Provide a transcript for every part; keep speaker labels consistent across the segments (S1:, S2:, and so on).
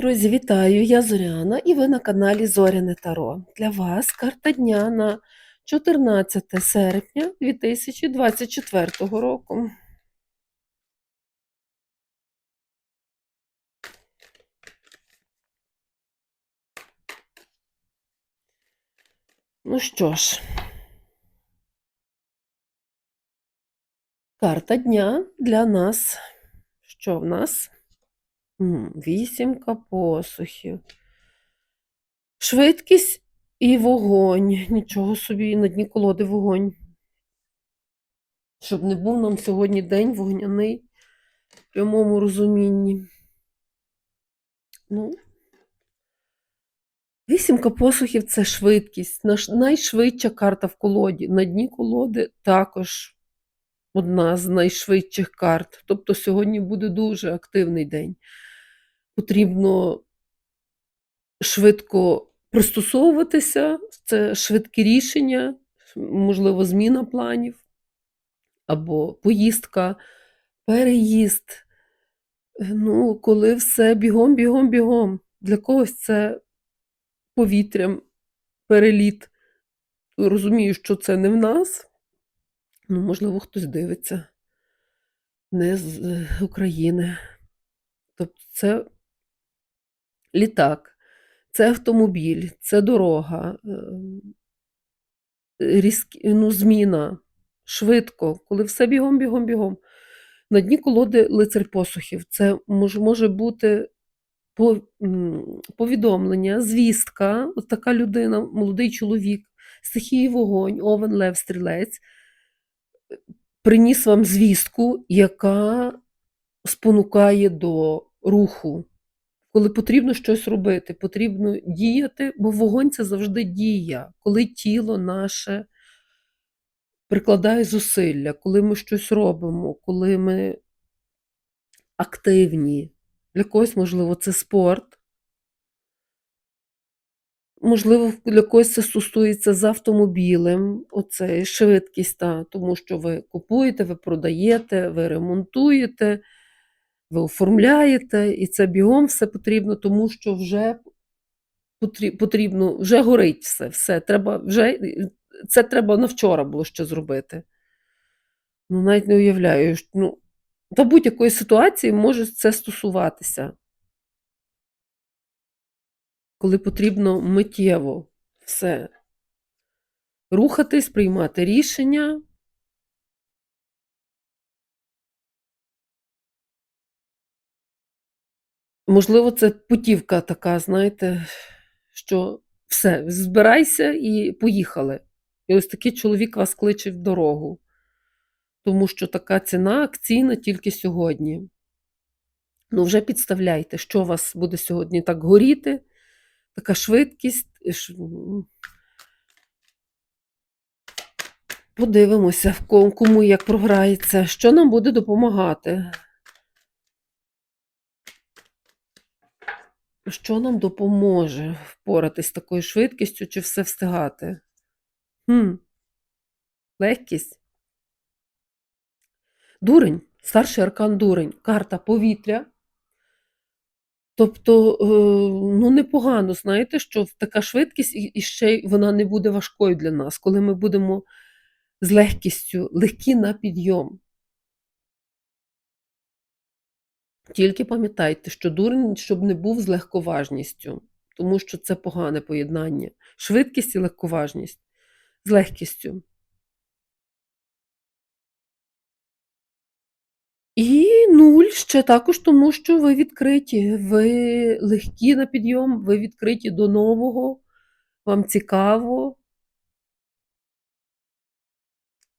S1: Друзі, вітаю! Я Зоряна і ви на каналі Зоряне Таро. Для вас карта дня на 14 серпня 2024 року. Ну що ж, карта дня для нас. Що в нас? Вісімка посухів. Швидкість і вогонь. Нічого собі, на дні колоди вогонь. Щоб не був нам сьогодні день вогняний в прямому розумінні. Ну, вісімка посухів це швидкість. Наш найшвидша карта в колоді. На дні колоди також одна з найшвидших карт. Тобто сьогодні буде дуже активний день. Потрібно швидко пристосовуватися, це швидкі рішення, можливо, зміна планів, або поїздка, переїзд. Ну, коли все бігом, бігом, бігом. Для когось це повітрям, переліт. Розумію, що це не в нас. Ну, можливо, хтось дивиться не з е, України. Тобто це літак, це автомобіль, це дорога, ем, різкі, ну, зміна, швидко, коли все бігом, бігом, бігом. На дні колоди лицар посухів. Це може, бути по- повідомлення, звістка, от така людина, молодий чоловік, стихії вогонь, овен, лев, стрілець, приніс вам звістку, яка спонукає до руху. Коли потрібно щось робити, потрібно діяти, бо вогонь це завжди дія, коли тіло наше прикладає зусилля, коли ми щось робимо, коли ми активні. Для когось, можливо, це спорт. Можливо, для когось це стосується з автомобілем, оце швидкість, та, тому що ви купуєте, ви продаєте, ви ремонтуєте, ви оформляєте, і це бігом все потрібно, тому що вже потрібно, вже горить все, все. Треба вже, це треба на вчора було ще зробити. Ну, навіть не уявляю, ну, до будь-якої ситуації може це стосуватися. Коли потрібно миттєво все рухатись, приймати рішення. Можливо, це путівка така, знаєте, що все, збирайся і поїхали. І ось такий чоловік вас кличе в дорогу, тому що така ціна акційна тільки сьогодні. Ну, вже підставляйте, що вас буде сьогодні так горіти, така швидкість. Подивимося, кому як програється, що нам буде допомагати. Що нам допоможе впоратись з такою швидкістю чи все встигати? Хм. Легкість. Дурень, старший аркан дурень, карта повітря. Тобто, е, ну, непогано, знаєте, що така швидкість, і, ще вона не буде важкою для нас, коли ми будемо з легкістю, легкі на підйом. Тільки пам'ятайте, що дурень, щоб не був з легковажністю, тому що це погане поєднання. Швидкість і легковажність. З легкістю. І нуль ще також тому, що ви відкриті, ви легкі на підйом, ви відкриті до нового, вам цікаво.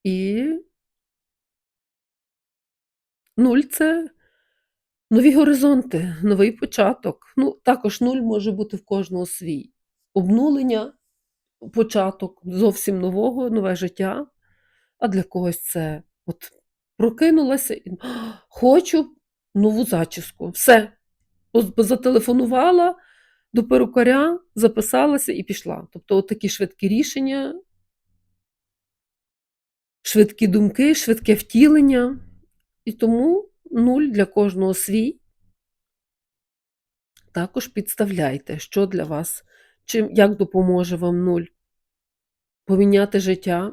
S1: І нуль це нові горизонти, новий початок. Ну, також нуль може бути в кожного свій. Обнулення, початок зовсім нового, нове життя. А для когось це от прокинулася і хочу нову зачіску. Все. Зателефонувала до перукаря, записалася і пішла. Тобто, от такі швидкі рішення, швидкі думки, швидке втілення. І тому нуль для кожного свій. Також підставляйте, що для вас, чим, як допоможе вам нуль поміняти життя,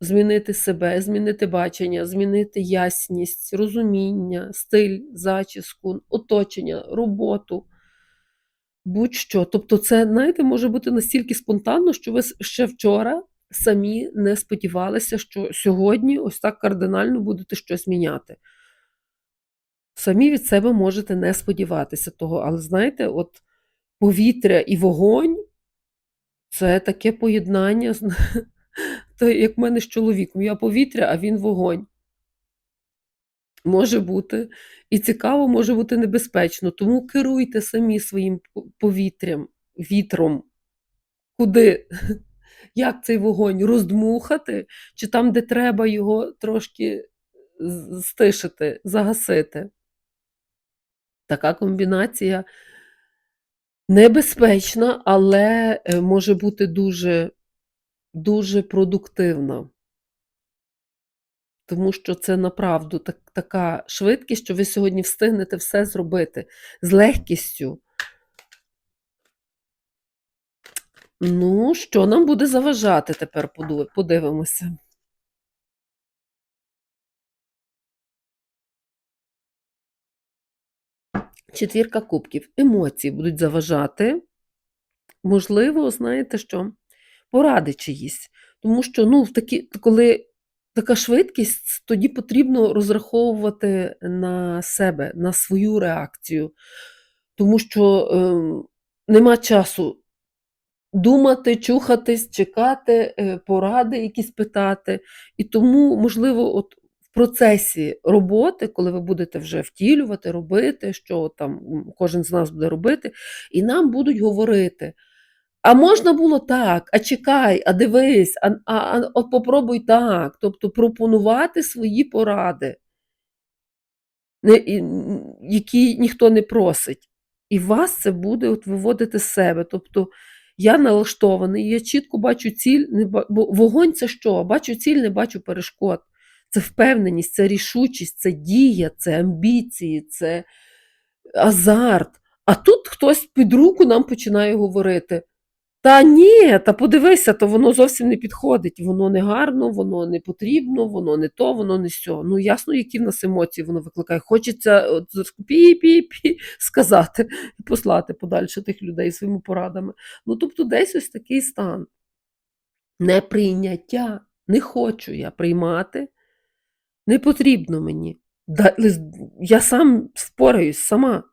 S1: змінити себе, змінити бачення, змінити ясність, розуміння, стиль, зачіску, оточення, роботу, будь-що. Тобто, це, знаєте, може бути настільки спонтанно, що ви ще вчора самі не сподівалися, що сьогодні ось так кардинально будете щось міняти. Самі від себе можете не сподіватися того, але знаєте, от повітря і вогонь це таке поєднання, то як в мене з чоловіком. Я повітря, а він вогонь. Може бути. І цікаво, може бути небезпечно. Тому керуйте самі своїм повітрям, вітром. Куди? Як цей вогонь роздмухати, чи там, де треба його трошки стишити, загасити. Така комбінація небезпечна, але е, може бути дуже, дуже продуктивна. Тому що це направду так, така швидкість, що ви сьогодні встигнете все зробити з легкістю. Ну, що нам буде заважати тепер, подивимося. Четвірка кубків. Емоції будуть заважати. Можливо, знаєте що? Поради чиїсь. Тому що, ну, в такі, коли така швидкість, тоді потрібно розраховувати на себе, на свою реакцію. Тому що е, нема часу думати, чухатись, чекати, е, поради якісь питати. І тому, можливо, от в процесі роботи, коли ви будете вже втілювати, робити, що там кожен з нас буде робити, і нам будуть говорити. А можна було так, а чекай, а дивись, а, а, а от попробуй так. Тобто пропонувати свої поради, які ніхто не просить. І вас це буде от виводити з себе. Тобто я налаштований, я чітко бачу ціль, не бо вогонь це що? Бачу ціль, не бачу перешкод. Це впевненість, це рішучість, це дія, це амбіції, це азарт. А тут хтось під руку нам починає говорити: та ні, та подивися, то воно зовсім не підходить, воно не гарно, воно не потрібно, воно не то, воно не сьо. Ну, ясно, які в нас емоції воно викликає. Хочеться пі-пі-пі сказати і послати подальше тих людей своїми порадами. Ну, тобто, десь ось такий стан. Неприйняття. Не хочу я приймати, не потрібно мені. Я сам впораюсь сама.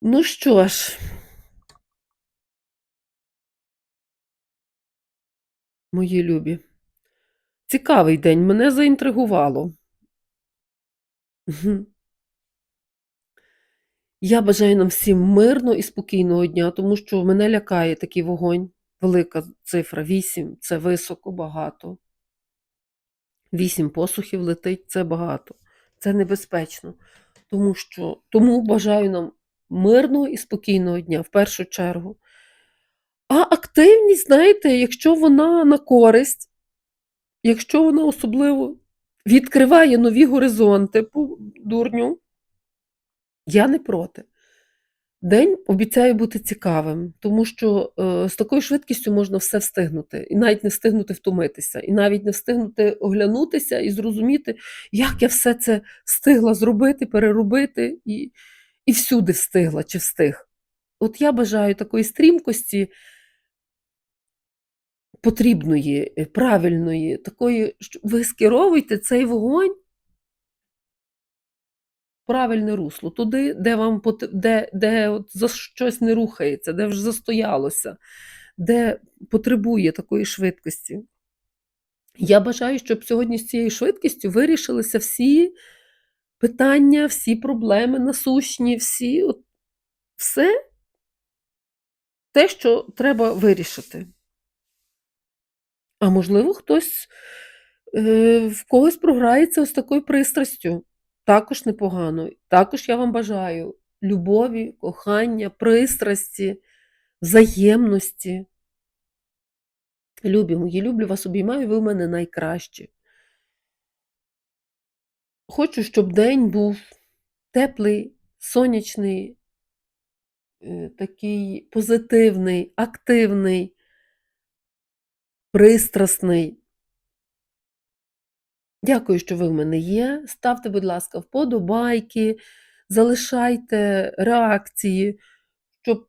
S1: Ну що ж, мої любі, цікавий день, мене заінтригувало. Я бажаю нам всім мирного і спокійного дня, тому що мене лякає такий вогонь, велика цифра, вісім це високо багато. Вісім посухів летить це багато, це небезпечно. Тому що тому бажаю нам мирного і спокійного дня в першу чергу. А активність, знаєте, якщо вона на користь, якщо вона особливо відкриває нові горизонти по дурню, я не проти. День обіцяє бути цікавим, тому що е, з такою швидкістю можна все встигнути, і навіть не встигнути втомитися, і навіть не встигнути оглянутися і зрозуміти, як я все це встигла зробити, переробити. і і всюди встигла чи встиг. От я бажаю такої стрімкості потрібної, е, правильної, такої, що ви скеровуєте цей вогонь правильне русло, туди, де вам де, де от за щось не рухається, де вже застоялося, де потребує такої швидкості. Я бажаю, щоб сьогодні з цією швидкістю вирішилися всі питання, всі проблеми насущні, всі, от, все те, що треба вирішити. А можливо, хтось е, в когось програється ось такою пристрастю. Також непогано. Також я вам бажаю любові, кохання, пристрасті, взаємності. Любі мої, люблю вас, обіймаю, ви в мене найкращі. Хочу, щоб день був теплий, сонячний, е, такий позитивний, активний, пристрасний. Дякую, що ви в мене є. Ставте, будь ласка, вподобайки, залишайте реакції, щоб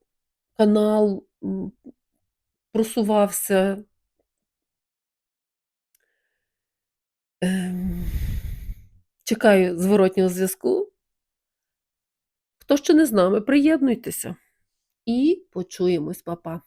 S1: канал просувався. Ем, Чекаю зворотнього зв'язку. Хто ще не з нами, приєднуйтеся. І почуємось, Па-па.